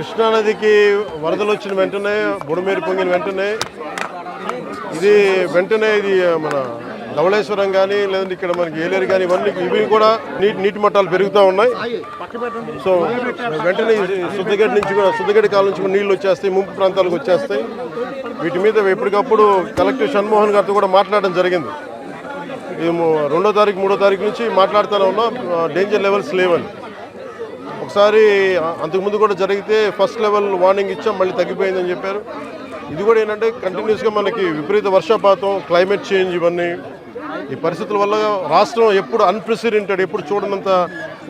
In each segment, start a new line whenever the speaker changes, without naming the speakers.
కృష్ణానదికి వరదలు వచ్చిన వెంటనే బుడమేరు పొంగిన వెంటనే ఇది వెంటనే ఇది మన ధవళేశ్వరం కానీ లేదంటే ఇక్కడ మనకి ఏలేరు కానీ ఇవన్నీ ఇవి కూడా నీటి నీటి మట్టాలు పెరుగుతూ ఉన్నాయి. సో వెంటనే ఈ నుంచి కూడా శుద్ధగడ్డ కాలం నుంచి కూడా నీళ్ళు వచ్చేస్తాయి ముంపు ప్రాంతాలకు వచ్చేస్తాయి. వీటి మీద ఎప్పటికప్పుడు కలెక్టర్ షణ్మోహన్ గారితో కూడా మాట్లాడడం జరిగింది. ఇది రెండో తారీఖు మూడో తారీఖు నుంచి మాట్లాడుతూనే ఉన్నాం. డేంజర్ లెవెల్స్ లేవని. ఒకసారి అంతకుముందు కూడా జరిగితే ఫస్ట్ లెవెల్ వార్నింగ్ ఇచ్చాం మళ్ళీ తగ్గిపోయిందని చెప్పారు. ఇది కూడా ఏంటంటే కంటిన్యూస్గా మనకి విపరీత వర్షపాతం క్లైమేట్ చేంజ్ ఇవన్నీ. ఈ పరిస్థితుల వల్ల రాష్ట్రం ఎప్పుడు అన్ప్రెసిడెంటెడ్ ఎప్పుడు చూడనంత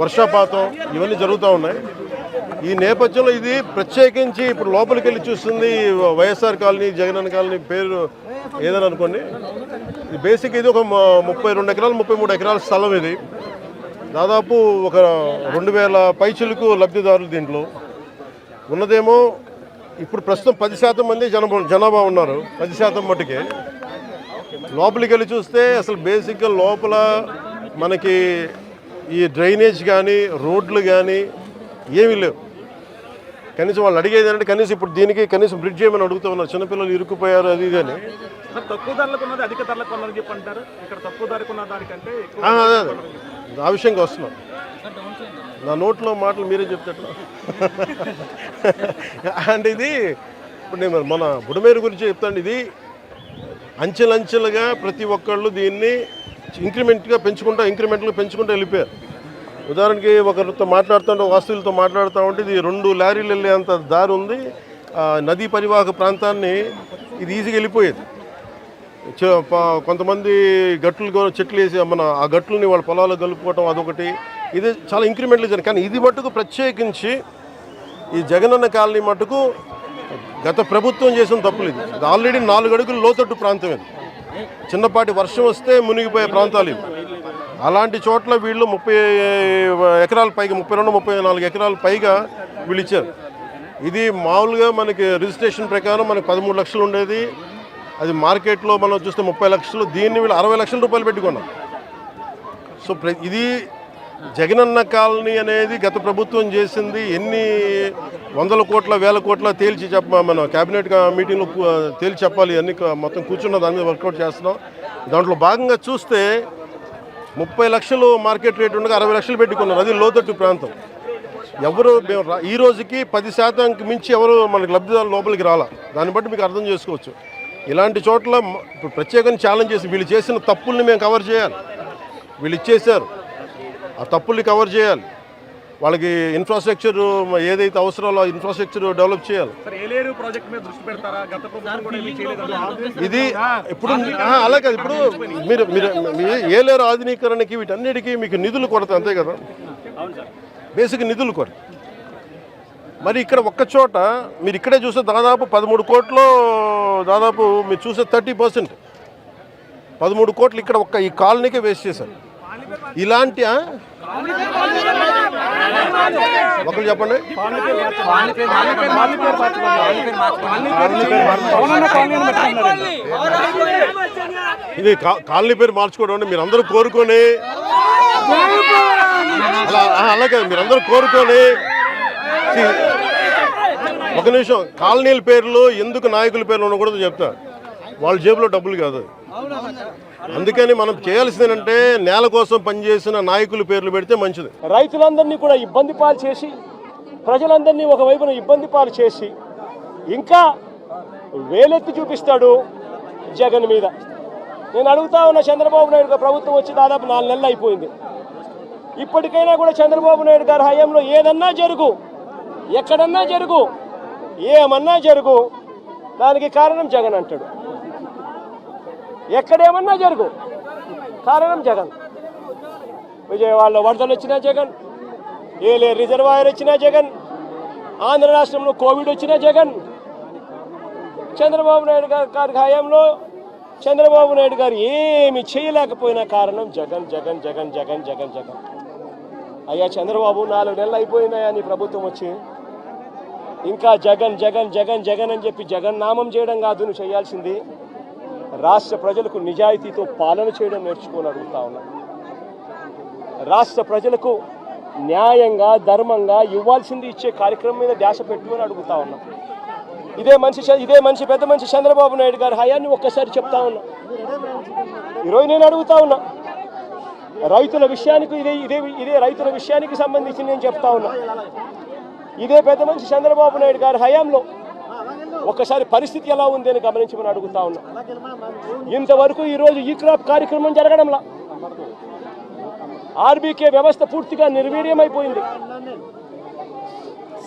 వర్షపాతం ఇవన్నీ జరుగుతూ ఉన్నాయి. ఈ నేపథ్యంలో ఇది ప్రత్యేకించి ఇప్పుడు లోపలికి వెళ్ళి చూస్తుంది వైఎస్ఆర్ కాలనీ జగనన్న కాలనీ పేరు ఏదని అనుకోండి. బేసిక్ ఇది ఒక ముప్పై రెండు ఎకరాలు ముప్పై మూడు ఎకరాల స్థలం ఇది. దాదాపు ఒక రెండు వేల పైచులకు లబ్ధిదారులు దీంట్లో. ఉన్నదేమో ఇప్పుడు ప్రస్తుతం పది శాతం మంది జన జనాభా ఉన్నారు పది శాతం మట్టుకే లోపలికి వెళ్ళి చూస్తే అసలు బేసిక్గా లోపల మనకి ఈ డ్రైనేజ్ కానీ రోడ్లు కానీ ఏమీ లేవు. కనీసం వాళ్ళు అడిగేది ఏంటంటే కనీసం ఇప్పుడు దీనికి కనీసం బ్రిడ్జ్ చేయమని అడుగుతూ ఉన్నారు. చిన్నపిల్లలు ఇరుక్కుపోయారు అది ఇది అని.
సార్ తక్కువ ధరలకు ఉన్నది అధిక ధరలకు ఉన్నది చెప్పి అంటారు ఇక్కడ తక్కువ ధరకు ఉన్న దానికంటే ఎక్కువ
ఆ, విషయంగా వస్తున్నాం. నా నోట్లో మాటలు మీరే చెప్తారు. అంటే ఇది ఇప్పుడు నేను మన బుడమేరు గురించి చెప్తాను. ఇది అంచెలంచెలుగా ప్రతి ఒక్కళ్ళు దీన్ని ఇంక్రిమెంట్గా పెంచుకుంటా ఇంక్రిమెంట్లు పెంచుకుంటూ వెళ్ళిపోయారు. ఉదాహరణకి ఒకరితో మాట్లాడుతుంటే వాస్తువులతో మాట్లాడుతూ ఉంటే ఇది రెండు లారీలు వెళ్ళేంత దారి ఉంది. నదీ పరివాహక ప్రాంతాన్ని ఇది ఈజీగా వెళ్ళిపోయేది. కొంతమంది గట్లు చెట్లు వేసి మన ఆ గట్లని వాళ్ళ పొలాల్లో కలుపుకోవటం అదొకటి. ఇది చాలా ఇంక్రిమెంట్లు జరిగింది కానీ ఇది మట్టుకు ప్రత్యేకించి ఈ జగనన్న కాలనీ మటుకు గత ప్రభుత్వం చేసిన తప్పులు ఇది ఆల్రెడీ నాలుగు అడుగులు లోతట్టు ప్రాంతం ఇది. చిన్నపాటి వర్షం వస్తే మునిగిపోయే ప్రాంతాలు ఇవి. అలాంటి చోట్ల వీళ్ళు ముప్పై ఎకరాల పైగా ముప్పై రెండు ముప్పై నాలుగు ఎకరాల పైగా వీళ్ళు ఇచ్చారు. ఇది మామూలుగా మనకి రిజిస్ట్రేషన్ ప్రకారం మనకి పదమూడు లక్షలు ఉండేది. అది మార్కెట్లో మనం చూస్తే ముప్పై లక్షలు. దీన్ని వీళ్ళు అరవై లక్షల రూపాయలు పెట్టుకున్నాం. సో ప్ర ఇది జగనన్న కాలనీ అనేది గత ప్రభుత్వం చేసింది. ఎన్ని వందల కోట్ల వేల కోట్ల తేల్చి చెప్ప మన క్యాబినెట్ మీటింగ్లో తేల్చి చెప్పాలి. అన్ని మొత్తం కూర్చున్న దాని మీద వర్కౌట్ చేస్తున్నాం. దాంట్లో భాగంగా చూస్తే ముప్పై లక్షలు మార్కెట్ రేట్ ఉండగా అరవై లక్షలు పెట్టుకున్నారు. అది లోతట్టు ప్రాంతం. ఎవరు రా- ఈ రోజుకి పది శాతంకి మించి ఎవరు మనకి లబ్ధిదారులు లోపలికి రాలా. దాన్ని బట్టి మీకు అర్థం చేసుకోవచ్చు. ఇలాంటి చోట్ల ఇప్పుడు ప్రత్యేకంగా ఛాలెంజ్ చేసి వీళ్ళు చేసిన తప్పుల్ని మేము కవర్ చేయాలి. వీళ్ళు ఇచ్చేశారు. ఆ తప్పుల్ని కవర్ చేయాలి. వాళ్ళకి ఇన్ఫ్రాస్ట్రక్చర్ ఏదైతే అవసరాలో ఇన్ఫ్రాస్ట్రక్చర్ డెవలప్ చేయాలి.
సార్ ఏలేరు ప్రాజెక్ట్ మీద దృష్టి పెడతారా? గత ప్రభుత్వం కూడా ఏమీ చేయలేదు?
ఇది ఇప్పుడు అలా కాదు. ఇప్పుడు మీరు మీరు మీ ఏలేరు ఆధునీకరణకి వీటన్నిటికీ మీకు నిధులు కొరత అంతే కదా?
అవును సార్.
బేసిక్ నిధులు కొరత. మరి ఇక్కడ ఒక్క చోట మీరు ఇక్కడే చూస్తే దాదాపు పదమూడు కోట్లు దాదాపు మీరు చూసే థర్టీ పర్సెంట్. పదమూడు కోట్లు ఇక్కడ ఒక్క ఈ కాలనీకే వేస్ట్ చేశారు. ఇలాంటి ఒకరు చెప్పండి. ఇది కాలనీ పేరు మార్చుకోవడం మీరు అందరూ కోరుకొని. అలాగే మీరందరూ కోరుకొని. ఒక నిమిషం కాలనీల పేర్లు ఎందుకు నాయకుల పేర్లు ఉండకూడదు చెప్తా వాళ్ళ జేబులో డబ్బులు కాదు. అందుకని మనం చేయాల్సింది ఏంటంటే నేల కోసం పనిచేసిన నాయకుల పేర్లు పెడితే మంచిది.
రైతులందరినీ కూడా ఇబ్బంది పాలు చేసి ప్రజలందరినీ ఒకవైపున ఇబ్బంది పాలు చేసి ఇంకా వేలెత్తి చూపిస్తాడు జగన్ మీద. నేను అడుగుతా ఉన్న చంద్రబాబు నాయుడు ప్రభుత్వం వచ్చి దాదాపు నాలుగు నెలలు అయిపోయింది. ఇప్పటికైనా కూడా చంద్రబాబు నాయుడు గారి హయాంలో ఏదన్నా జరుగు ఎక్కడన్నా జరుగు ఏమన్నా జరుగు దానికి కారణం జగన్ అంటాడు. ఎక్కడేమన్నా జరుగు. కారణం జగన్. విజయవాడలో వరదలు వచ్చినా జగన్. ఏలే రిజర్వాయర్ వచ్చినా జగన్. ఆంధ్ర రాష్ట్రంలో కోవిడ్ వచ్చినా జగన్. చంద్రబాబు నాయుడు గారి హయాంలో చంద్రబాబు నాయుడు గారు ఏమి చేయలేకపోయినా కారణం జగన్ జగన్ జగన్ జగన్ జగన్ జగన్. అయ్యా చంద్రబాబు నాలుగు నెలలు అయిపోయినాయా నీ ప్రభుత్వం వచ్చి? ఇంకా జగన్ జగన్ జగన్ జగన్ అని చెప్పి జగన్ నామం చేయడం కాదు నువ్వు చేయాల్సింది. రాష్ట్ర ప్రజలకు నిజాయితీతో పాలన చేయడం నేర్చుకొని అడుగుతా ఉన్నా. రాష్ట్ర ప్రజలకు న్యాయంగా ధర్మంగా ఇవ్వాల్సింది ఇచ్చే కార్యక్రమం మీద ధ్యాస పెట్టుకొని అడుగుతా ఉన్నాం. ఇదే మనిషి ఇదే మనిషి పెద్ద మనిషి చంద్రబాబు నాయుడు గారి హయాన్ని ఒక్కసారి చెప్తా ఉన్నా. ఈరోజు నేను అడుగుతా ఉన్నా. రైతుల విషయానికి ఇదే ఇదే ఇదే రైతుల విషయానికి సంబంధించి నేను చెప్తా ఉన్నా. ఇదే పెద్ద మనిషి చంద్రబాబు నాయుడు గారి హయాంలో ఒక్కసారి పరిస్థితి ఎలా ఉంది అని గమనించమని అడుగుతా ఉన్నా. ఇంతవరకు ఈరోజు ఈ క్రాప్ కార్యక్రమం జరగడంలా? ఆర్బీకే వ్యవస్థ పూర్తిగా నిర్వీర్యమైపోయింది.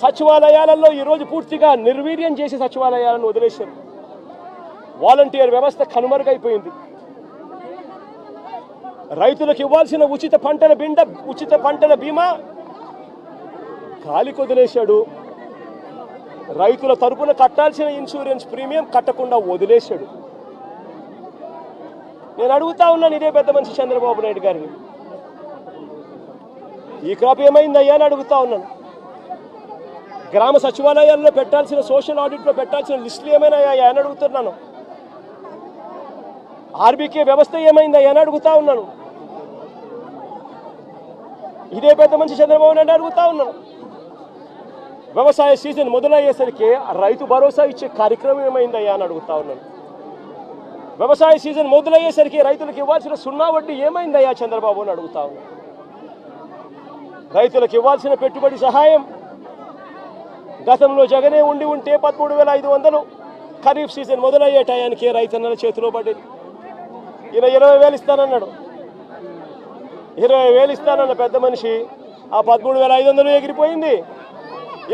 సచివాలయాలలో ఈరోజు పూర్తిగా నిర్వీర్యం చేసి సచివాలయాలను వదిలేశారు. వాలంటీర్ వ్యవస్థ కనుమరుగైపోయింది. రైతులకు ఇవ్వాల్సిన ఉచిత పంటల బిండ ఉచిత పంటల బీమా గాలికి వదిలేశాడు రైతుల తరపున కట్టాల్సిన ఇన్సూరెన్స్ ప్రీమియం కట్టకుండా వదిలేశాడు. నేను అడుగుతా ఉన్నాను ఇదే పెద్ద మనిషి చంద్రబాబు నాయుడు గారిని. ఈ క్రాప్ ఏమైందయ్యా అని అడుగుతా ఉన్నాను. గ్రామ సచివాలయాల్లో పెట్టాల్సిన సోషల్ ఆడిట్లో పెట్టాల్సిన లిస్టులు ఏమైనా అని అడుగుతున్నాను. ఆర్బీకే వ్యవస్థ ఏమైందయ్యా అని అడుగుతా ఉన్నాను. ఇదే పెద్ద మనిషి చంద్రబాబు నాయుడు అడుగుతా ఉన్నాను. వ్యవసాయ సీజన్ మొదలయ్యేసరికి రైతు భరోసా ఇచ్చే కార్యక్రమం ఏమైందయ్యా అని అడుగుతా ఉన్నాను. వ్యవసాయ సీజన్ మొదలయ్యేసరికి రైతులకు ఇవ్వాల్సిన సున్నా వడ్డీ ఏమైందయ్యా చంద్రబాబు అని అడుగుతా ఉన్నాను. రైతులకు ఇవ్వాల్సిన పెట్టుబడి సహాయం. గతంలో జగనే ఉండి ఉంటే పదమూడు వేల ఐదు వందలు ఖరీఫ్ సీజన్ మొదలయ్యే టయానికి రైతన్నల చేతిలో పడింది. ఈయన ఇరవై వేలు ఇస్తానన్నాడు. ఇరవై వేలు ఇస్తానన్న పెద్ద మనిషి ఆ పదమూడు వేల ఐదు వందలు ఎగిరిపోయింది.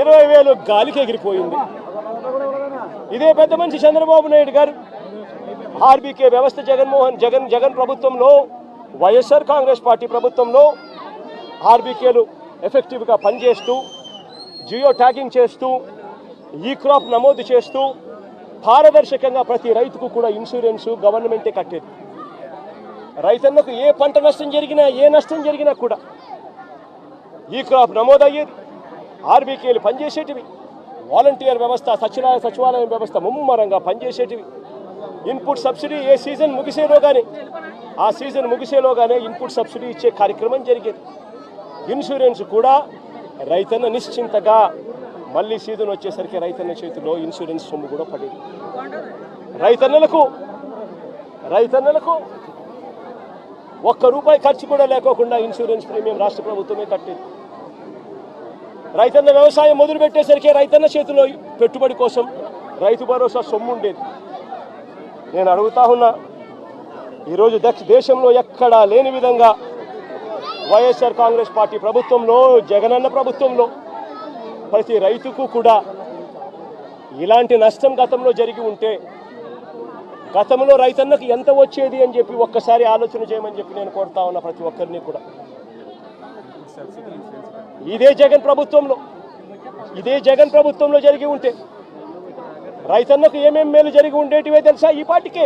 ఇరవై వేలు గాలికి ఎగిరిపోయింది. ఇదే పెద్ద మనిషి చంద్రబాబు నాయుడు గారు ఆర్బీకే వ్యవస్థ జగన్మోహన్ జగన్ జగన్ ప్రభుత్వంలో వైఎస్ఆర్ కాంగ్రెస్ పార్టీ ప్రభుత్వంలో ఆర్బీకేలు ఎఫెక్టివ్గా పనిచేస్తూ జియో ట్యాగింగ్ చేస్తూ ఈ క్రాప్ నమోదు చేస్తూ పారదర్శకంగా ప్రతి రైతుకు కూడా ఇన్సూరెన్స్ గవర్నమెంటే కట్టేది. రైతన్నకు ఏ పంట నష్టం జరిగినా ఏ నష్టం జరిగినా కూడా ఈ క్రాప్ నమోదయ్యేది. ఆర్బీకేలు పనిచేసేటివి. వాలంటీర్ వ్యవస్థ సచివాలయ సచివాలయం వ్యవస్థ ముమ్మరంగా పనిచేసేటివి. ఇన్పుట్ సబ్సిడీ ఏ సీజన్ ముగిసేలోగానే ఆ సీజన్ ముగిసేలోగానే ఇన్పుట్ సబ్సిడీ ఇచ్చే కార్యక్రమం జరిగేది. ఇన్సూరెన్స్ కూడా రైతన్న నిశ్చింతగా మళ్ళీ సీజన్ వచ్చేసరికి రైతన్న చేతిలో ఇన్సూరెన్స్ సొమ్ము కూడా పడేది. రైతన్నలకు రైతన్నలకు ఒక్క రూపాయి ఖర్చు కూడా లేకోకుండా ఇన్సూరెన్స్ ప్రీమియం రాష్ట్ర ప్రభుత్వమే కట్టేది. రైతన్న వ్యవసాయం మొదలు పెట్టేసరికి రైతన్న చేతిలో పెట్టుబడి కోసం రైతు భరోసా సొమ్ము ఉండేది. నేను అడుగుతా ఉన్నా ఈరోజు దక్ష దేశంలో ఎక్కడా లేని విధంగా వైఎస్ఆర్ కాంగ్రెస్ పార్టీ ప్రభుత్వంలో జగనన్న ప్రభుత్వంలో ప్రతి రైతుకు కూడా ఇలాంటి నష్టం గతంలో జరిగి ఉంటే గతంలో రైతన్నకు ఎంత వచ్చేది అని చెప్పి ఒక్కసారి ఆలోచన చేయమని చెప్పి నేను కోరుతా ఉన్నా ప్రతి ఒక్కరిని కూడా. ఇదే జగన్ ప్రభుత్వంలో ఇదే జగన్ ప్రభుత్వంలో జరిగి ఉంటే రైతన్నకు ఏమేం మేలు జరిగి ఉండేటివే తెలుసా ఈ పాటికే?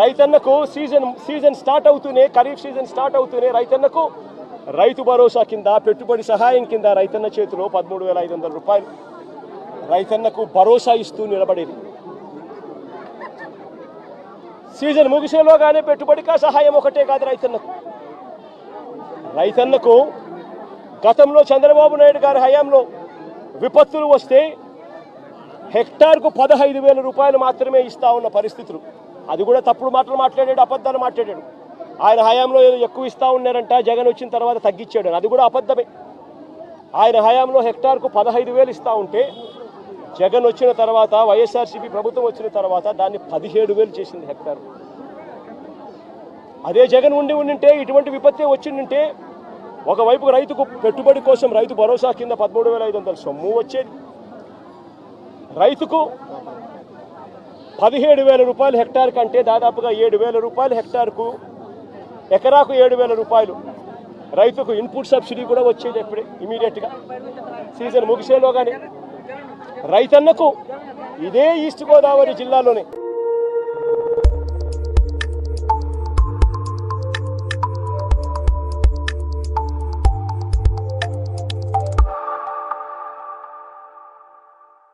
రైతన్నకు సీజన్ సీజన్ స్టార్ట్ అవుతూనే ఖరీఫ్ సీజన్ స్టార్ట్ అవుతూనే రైతన్నకు రైతు భరోసా కింద పెట్టుబడి సహాయం కింద రైతన్న చేతిలో పదమూడు వేల ఐదు వందల రూపాయలు. రైతన్నకు భరోసా ఇస్తూ నిలబడేది. సీజన్ ముగిసేలోగానే పెట్టుబడికా సహాయం ఒకటే కాదు రైతన్నకు. రైతన్నకు గతంలో చంద్రబాబు నాయుడు గారి హయాంలో విపత్తులు వస్తే హెక్టార్కు పదహైదు వేల రూపాయలు మాత్రమే ఇస్తా ఉన్న పరిస్థితులు. అది కూడా తప్పుడు మాటలు మాట్లాడాడు అబద్ధాలు మాట్లాడాడు. ఆయన హయాంలో ఏదో ఎక్కువ ఇస్తా ఉన్నారంట జగన్ వచ్చిన తర్వాత తగ్గించాడు అది కూడా అబద్ధమే. ఆయన హయాంలో హెక్టార్కు పదహైదు వేలు ఇస్తూ ఉంటే జగన్ వచ్చిన తర్వాత వైఎస్ఆర్సీపీ ప్రభుత్వం వచ్చిన తర్వాత దాన్ని పదిహేడు వేలు చేసింది హెక్టార్. అదే జగన్ ఉండి ఉండింటే ఇటువంటి విపత్తి వచ్చిండింటే ఒకవైపు రైతుకు పెట్టుబడి కోసం రైతు భరోసా కింద పదమూడు వేల ఐదు వందల సొమ్ము వచ్చేది. రైతుకు పదిహేడు వేల రూపాయలు హెక్టార్ కంటే దాదాపుగా ఏడు వేల రూపాయలు హెక్టార్కు ఎకరాకు ఏడు వేల రూపాయలు రైతుకు ఇన్పుట్ సబ్సిడీ కూడా వచ్చేది ఎప్పుడే ఇమీడియట్గా. సీజన్ ముగిసేలోగానే రైతన్నకు ఇదే ఈస్ట్ గోదావరి జిల్లాలోనే